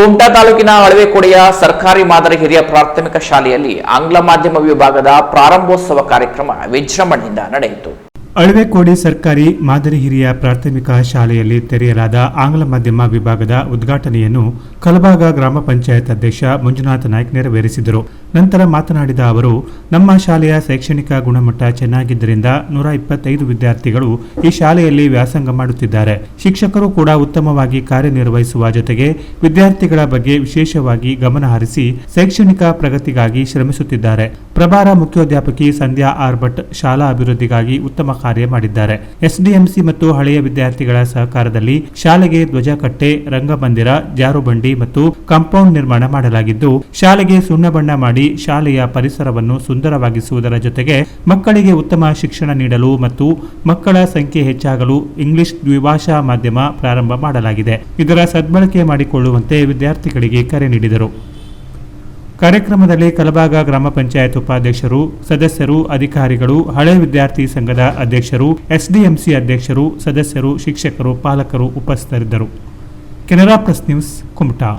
ಕುಮಟಾ ತಾಲೂಕಿನ ಅಳವೆಕೊಡೆಯ ಸರ್ಕಾರಿ ಮಾದರಿ ಹಿರಿಯ ಪ್ರಾಥಮಿಕ ಶಾಲೆಯಲ್ಲಿ ಆಂಗ್ಲ ಮಾಧ್ಯಮ ವಿಭಾಗದ ಪ್ರಾರಂಭೋತ್ಸವ ಕಾರ್ಯಕ್ರಮ ವಿಜೃಂಭಣೆಯಿಂದ ನಡೆಯಿತು. ಅಳವೆಕೋಡಿ ಸರ್ಕಾರಿ ಮಾದರಿ ಹಿರಿಯ ಪ್ರಾಥಮಿಕ ಶಾಲೆಯಲ್ಲಿ ತೆರೆಯಲಾದ ಆಂಗ್ಲ ಮಾಧ್ಯಮ ವಿಭಾಗದ ಉದ್ಘಾಟನೆಯನ್ನು ಕಲಬಾಗ ಗ್ರಾಮ ಪಂಚಾಯತ್ ಅಧ್ಯಕ್ಷ ಮಂಜುನಾಥ ನಾಯ್ಕ ನೆರವೇರಿಸಿದರು. ನಂತರ ಮಾತನಾಡಿದ ಅವರು, ನಮ್ಮ ಶಾಲೆಯ ಶೈಕ್ಷಣಿಕ ಗುಣಮಟ್ಟ ಚೆನ್ನಾಗಿದ್ದರಿಂದ ನೂರ ಇಪ್ಪತ್ತೈದು ವಿದ್ಯಾರ್ಥಿಗಳು ಈ ಶಾಲೆಯಲ್ಲಿ ವ್ಯಾಸಂಗ ಮಾಡುತ್ತಿದ್ದಾರೆ. ಶಿಕ್ಷಕರು ಕೂಡ ಉತ್ತಮವಾಗಿ ಕಾರ್ಯನಿರ್ವಹಿಸುವ ಜೊತೆಗೆ ವಿದ್ಯಾರ್ಥಿಗಳ ಬಗ್ಗೆ ವಿಶೇಷವಾಗಿ ಗಮನ ಹರಿಸಿ ಶೈಕ್ಷಣಿಕ ಪ್ರಗತಿಗಾಗಿ ಶ್ರಮಿಸುತ್ತಿದ್ದಾರೆ. ಪ್ರಭಾರ ಮುಖ್ಯೋಧ್ಯಾಪಕಿ ಸಂಧ್ಯಾ ಆರ್ ಭಟ್ ಶಾಲಾ ಅಭಿವೃದ್ಧಿಗಾಗಿ ಉತ್ತಮ ಕಾರ್ಯ ಮಾಡಿದ್ದಾರೆ. ಎಸ್ಡಿಎಂಸಿ ಮತ್ತು ಹಳೆಯ ವಿದ್ಯಾರ್ಥಿಗಳ ಸಹಕಾರದಲ್ಲಿ ಶಾಲೆಗೆ ಧ್ವಜಕಟ್ಟೆ, ರಂಗಮಂದಿರ, ಜಾರುಬಂಡಿ ಮತ್ತು ಕಾಂಪೌಂಡ್ ನಿರ್ಮಾಣ ಮಾಡಲಾಗಿದ್ದು, ಶಾಲೆಗೆ ಸುಣ್ಣ ಬಣ್ಣ ಮಾಡಿ ಶಾಲೆಯ ಪರಿಸರವನ್ನು ಸುಂದರವಾಗಿಸುವುದರ ಜೊತೆಗೆ ಮಕ್ಕಳಿಗೆ ಉತ್ತಮ ಶಿಕ್ಷಣ ನೀಡಲು ಮತ್ತು ಮಕ್ಕಳ ಸಂಖ್ಯೆ ಹೆಚ್ಚಾಗಲು ಇಂಗ್ಲಿಷ್ ದ್ವಿಭಾಷಾ ಮಾಧ್ಯಮ ಪ್ರಾರಂಭ ಮಾಡಲಾಗಿದೆ. ಇದರ ಸದ್ಬಳಕೆ ಮಾಡಿಕೊಳ್ಳುವಂತೆ ವಿದ್ಯಾರ್ಥಿಗಳಿಗೆ ಕರೆ ನೀಡಿದರು. ಕಾರ್ಯಕ್ರಮದಲ್ಲಿ ಕಲಬಾಗ ಗ್ರಾಮ ಪಂಚಾಯತ್ ಉಪಾಧ್ಯಕ್ಷರು, ಸದಸ್ಯರು, ಅಧಿಕಾರಿಗಳು, ಹಳೆ ವಿದ್ಯಾರ್ಥಿ ಸಂಘದ ಅಧ್ಯಕ್ಷರು, ಎಸ್ಡಿಎಂಸಿ ಅಧ್ಯಕ್ಷರು, ಸದಸ್ಯರು, ಶಿಕ್ಷಕರು, ಪಾಲಕರು ಉಪಸ್ಥಿತರಿದ್ದರು. Canara press news Kumta.